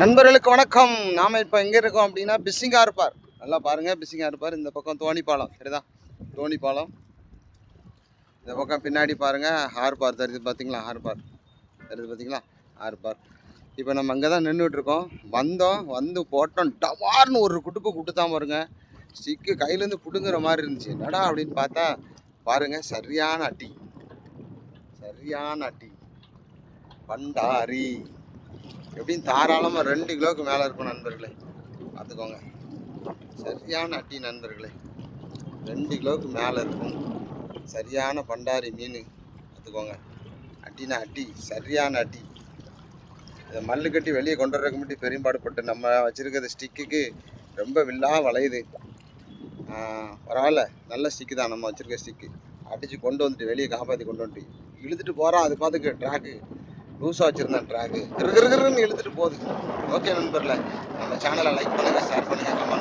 நண்பர்களுக்கு வணக்கம். நாம் இப்போ எங்கே இருக்கோம் அப்படின்னா பிஸிங்காக இருப்பார். நல்லா பாருங்கள் பிஸிங்காக இருப்பார். இந்த பக்கம் தோணிப்பாலம். சரிதா? தோணிப்பாலம். இந்த பக்கம் பின்னாடி பாருங்கள் ஹார்பார் தெரியுது பார்த்தீங்களா ஹார்பார் தெரியுது பார்த்தீங்களா ஹார்பார் இப்போ நம்ம அங்கே தான் நின்றுட்டுருக்கோம் வந்தோம் வந்து போட்டோம். டவார்னு ஒரு குட்டுப்பு குட்டுத்தான் பாருங்க. சிக்கு கையிலேருந்து பிடுங்குற மாதிரி இருந்துச்சு. என்னடா அப்படின்னு பார்த்தா பாருங்கள் சரியான அட்டி சரியான அட்டி பண்டாரி. எப்படியும் தாராளமாக ரெண்டு கிலோவுக்கு மேலே இருக்கும் நண்பர்களே. பார்த்துக்கோங்க. சரியான அட்டி நண்பர்களே. ரெண்டு கிலோவுக்கு மேலே இருக்கும். சரியான பண்டாரி மீன். பார்த்துக்கோங்க. அட்டினா அட்டி சரியான அட்டி இதை மல்லு கட்டி வெளியே கொண்டு வரக்கு மட்டும் பெரும்பாடுபட்டு நம்ம வச்சுருக்கிற ஸ்டிக்குக்கு ரொம்ப வில்லா வளையுது. பரவாயில்ல. நல்ல ஸ்டிக்கு தான் நம்ம வச்சுருக்க ஸ்டிக்கு. அடித்து கொண்டு வந்துட்டு வெளியே காப்பாற்றி கொண்டு வந்துட்டு இழுத்துட்டு போகிறோம் அது பார்த்துக்க ட்ராக்கு. லூஸாக வச்சுருந்தேன் ட்ராக்கு கிருகிருன்னு இழுத்துட்டு போகுது. ஓகே நண்பர்களே நம்ம சேனலை லைக் பண்ணுங்கள் ஷேர் பண்ணுங்கள் கமெண்ட் பண்ணுங்கள்